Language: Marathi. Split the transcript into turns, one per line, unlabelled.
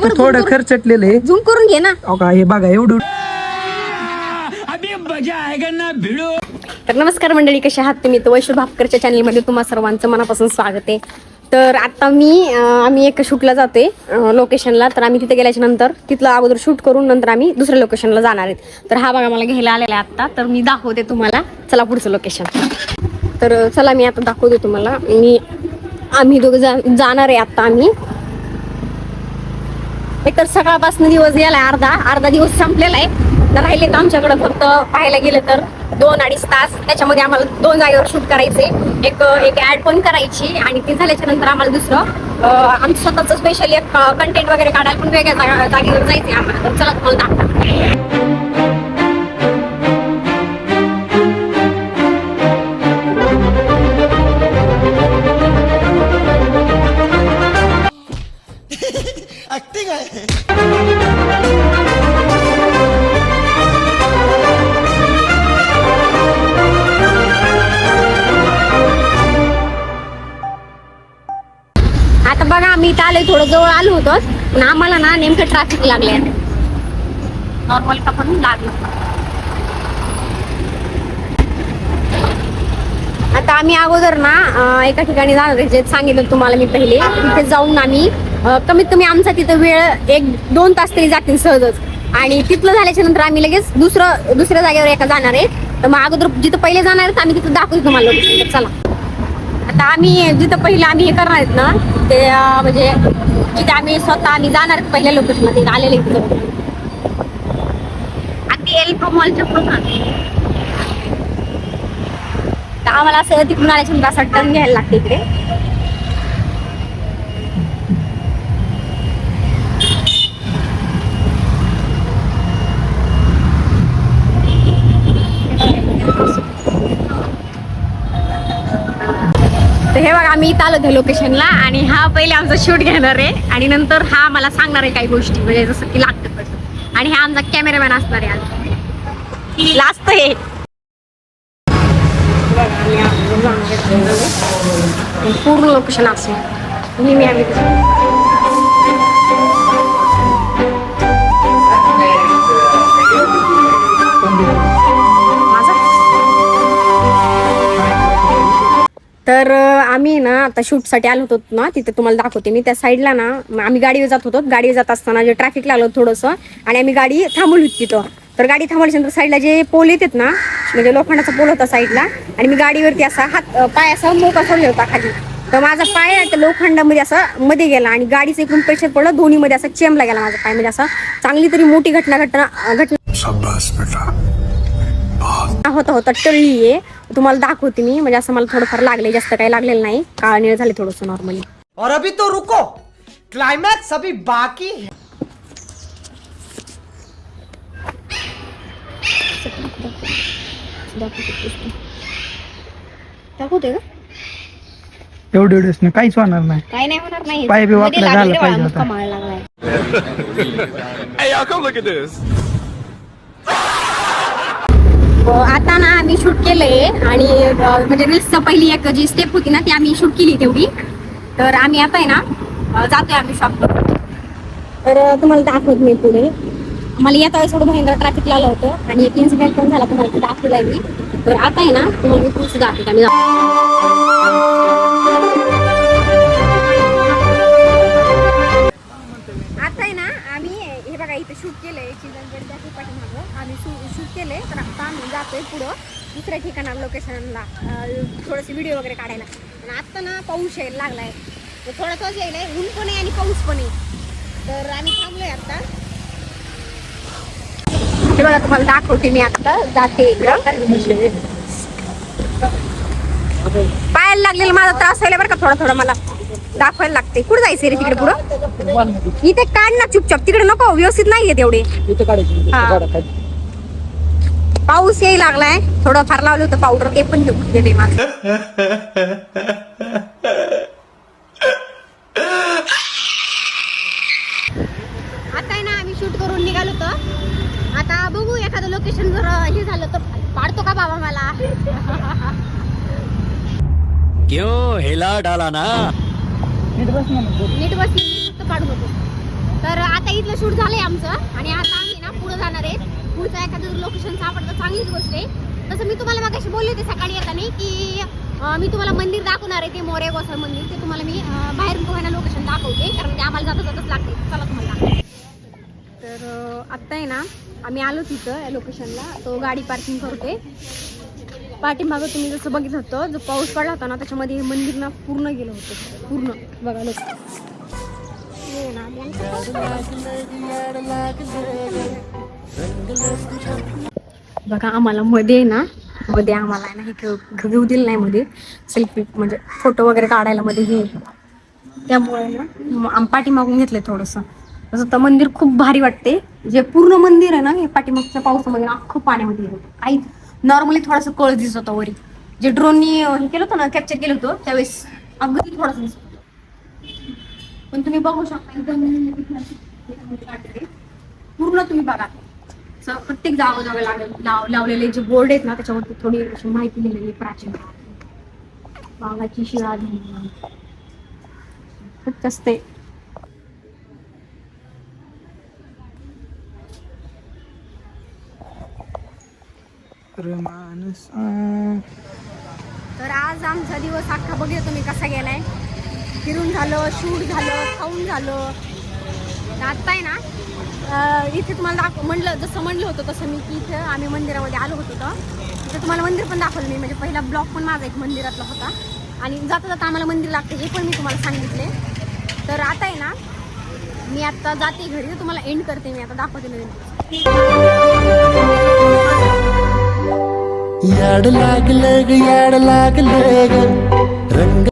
बरं,
थोडं खर्चटलेलं आहे.
झूम करून घे ना.
अहो का हे बघा एवढं
तर नमस्कार मंडळी कशा आहात तुम्ही? तर वैश्व भापकरच्या चॅनलमध्ये तुम्हा सर्वांचं मनापासून स्वागत आहे. तर आता मी अं, आम्ही एक शूटला जाते लोकेशनला तर आम्ही तिथे गेल्याच्यानंतर तिथलं अगोदर शूट करून नंतर आम्ही दुसऱ्या लोकेशनला जाणार आहेत. तर हा बघा मला घ्यायला आलेला आहे आत्ता तर मी दाखवते तुम्हाला. चला पुढचं लोकेशन तर चला मी आता दाखवते तुम्हाला. मी आम्ही दोघं जा जाणार आहे आत्ता आम्ही. एकतर सकाळपासून दिवस गेलाय अर्धा अर्धा दिवस संपलेला आहे तर राहिले तर आमच्याकडे फक्त पाहायला गेलं तर दोन अडीच तास. त्याच्यामध्ये आम्हाला दोन जागेवर शूट करायचे. एक एक ऍड पण करायची आणि ते झाल्याच्यानंतर आम्हाला दुसरं आमचं स्वतःचं स्पेशली एक कंटेंट वगैरे काढायला पण वेगळ्या जागेवर जायचे आम्हाला. तर चला तुम्हाला दाखवा इथं आलोय थोडं जवळ आलो होतो. पण आम्हाला ना नेमकं ट्रॅफिक लागले नॉर्मल का पण लागलं. आता आम्ही अगोदर ना एका ठिकाणी जाणार आहे, जे सांगितलं तुम्हाला मी पहिले तिथे जाऊन आम्ही कमीत कमी आमचा तिथं वेळ एक दोन तास तरी जातील सहजच. आणि तिथलं झाल्याच्यानंतर आम्ही लगेच दुसरं दुसऱ्या जागेवर एका जाणार आहे. तर मग अगोदर जिथं पहिले जाणार आहेत आम्ही तिथं दाखवतो तुम्हाला चला. आता आम्ही जिथं पहिलं आम्ही हे करणार आहेत ना ते म्हणजे जिथे आम्ही स्वतः आम्ही जाणार पहिल्या लोकेशनला तिथे आलेले तिथं. अगदी मॉलच्या पुढं. तर आम्हाला असं तिकडून आल्याच्या असा टर्न घ्यायला लागते इकडे. तर हे बघा आम्ही इथं आलो त्या लोकेशनला आणि हा पहिले आमचा शूट घेणार आहे. आणि नंतर हा मला सांगणार आहे काही गोष्टी म्हणजे जसं की लागतं तसं. आणि हा आमचा कॅमेरामॅन असणार आहे आज लास्ट हे. पूर्ण लोकेशन असं नेहमी आम्ही आम्ही ना आता शूटसाठी आलो होतो ना तिथे तुम्हाला दाखवते मी. त्या साईडला ना आम्ही गाडीवर जात होतो. गाडीवर जात असताना जे ट्रॅफिक लागलं थोडंसं आणि आम्ही गाडी थांबवली होती तिथं. तर गाडी थांबवल्याच्यानंतर साईडला जे पोल येतात ना म्हणजे लोखंडाचा पोल होता साईडला आणि मी गाडीवरती असा हात पाय असा मोका सोडला होता खाली. तर माझा पाय आहे लोखंडामध्ये असा मध्ये गेला आणि गाडीचं एकूण प्रेशर पडलं दोन्हीमध्ये असा चेमला गेला माझा पाय. म्हणजे असा चांगली तरी मोठी घटना घटना घटना होता होता. टळली आहे तुम्हाला दाखवते मी. म्हणजे असं मला थोडंफार लागले जास्त काही लागलेलं नाही. काळ निळ झाले थोडंसं नॉर्मली
और अभी तो रुको. क्लाइमैक्स अभी बाकी है.
दाखवते का?
एवढे एवढेच नाही काहीच होणार नाही.
काही नाही होणार नाही.
पाय बी
मध्ये लागले
झाला
रे बाळा,
पाहिजे
मुक्का लागलाय.
Hey, y'all, come look at this.
आता ना आम्ही शूट केलंय आणि म्हणजे रील्सचं पहिली एक जी स्टेप होती ना ती आम्ही शूट केली तेवढी. तर आम्ही आता आहे ना जातोय आम्ही शॉप तर तुम्हाला दाखवत मी पुढे. मला येता वेळेस थोडं भयंकर ट्रॅफिक लागलं होतं आणि एक इन्सिडेंट पण झाला तुम्हाला ते दाखवलाय मी. तर आता आहे ना तुम्हाला मी पुढचं दाखवत. आम्ही शूट बघा इथे शूट केलंय चिंतनगडच्या पाठीमागं आम्ही शूट केलंय तर आता आम्ही जातोय पुढं दुसऱ्या ठिकाणा लोकेशनला थोडंसं व्हिडिओ वगैरे काढायला. आणि आत्ता ना पाऊस यायला लागलाय. आहे थोडा यायला आहे ऊन पण आहे आणि पाऊस पण आहे. तर आम्ही थांबलोय आता. हे बघा तुम्हाला दाखवते मी आता. जाते इकडं. पायाला लागलेला माझा त्रास व्हायला बरं का? थोडा थोडा मला. दाखवायला लागते. कुठं जायचं रे तिकडे पुढं? इथे काढ ना चुपचाप. तिकडे नको व्यवस्थित नाहीये तेवढे हा. पाऊस यायला लागलाय. थोडं फार लावलं होतं पावडर ते पण घेऊन गेले आता आहे ना आम्ही शूट करून निघालो तर आता बघू एखादं लोकेशन जर हे झालं तर पाडतो का बाबा मला?
क्यों हिला डाला ना?
नीट बस
नीट बसली तर काढून नको तर इथलं शूट झालंय आमचं आणि आता आम्ही ना पुढे जाणार आहे. पुढचं एखादं लोकेशन सापडतं चांगलीच गोष्ट आहे. तसं मी तुम्हाला मगाशी बोलले होते सकाळी येताना की मी तुम्हाला मंदिर दाखवणार आहे ते मोरे गोसळ मंदिर. ते तुम्हाला मी बाहेरून पोहायला लोकेशन दाखवते कारण ते आम्हाला जाता जातच लागते. चला तुम्हाला. तर आत्ता आहे ना आम्ही आलो तिथं या लोकेशनला तो गाडी पार्किंग करते पाठीमागं तुम्ही जसं बघितलं होतं जो पाऊस पडला होता ना त्याच्यामध्ये हे मंदिर ना पूर्ण गेलं होतं. पूर्ण. बघा लोक ना, बघा. आम्हाला मध्ये ना मध्ये आम्हाला ना हे घेऊ घेऊ दिलं नाही मध्ये. सेल्फी म्हणजे फोटो वगैरे काढायला मध्ये हे. त्यामुळे ना म- आम पाठीमागून घेतलंय थोडंसं. तसं तर मंदिर खूप भारी वाटते. जे पूर्ण मंदिर आहे ना हे पाठीमागच्या पावसामध्ये अख्खं पाण्यामध्ये आई नॉर्मली थोडासा कळ दिसत होता वरी. जे ड्रोननी हे केलं होतं ना कॅप्चर केलं होतं त्यावेळेस अगदी थोडासा दिसत पण तुम्ही बघू शकता एकदम पूर्ण तुम्ही बघा. प्रत्येक जागोजागा लागेल लाव लावलेले जे बोर्ड आहेत ना त्याच्यावरती थोडी अशी माहिती लिहिलेली प्राचीन. बागाची शिळा खूप खूप जास्त तर आज आमचा दिवस अख्खा बघितलं तुम्ही कसा गेलाय. फिरून झालं शूट झालं खाऊन झालं. आता आत्ता आहे ना इथे तुम्हाला दाखव म्हणलं जसं म्हणलं होतं तसं मी की इथं आम्ही मंदिरामध्ये आलो होतो तर. तिथं तुम्हाला मंदिर पण दाखवलं मी म्हणजे पहिला ब्लॉक पण माझा एक मंदिरातला होता. आणि जाता जाता आम्हाला मंदिर लागतं हे पण मी तुम्हाला सांगितले. तर आता आहे ना मी आत्ता जाते घरी तुम्हाला एंड करते मी. आता दाखवते नवीन.
याड लागलं ग याड लागलं ग. रंग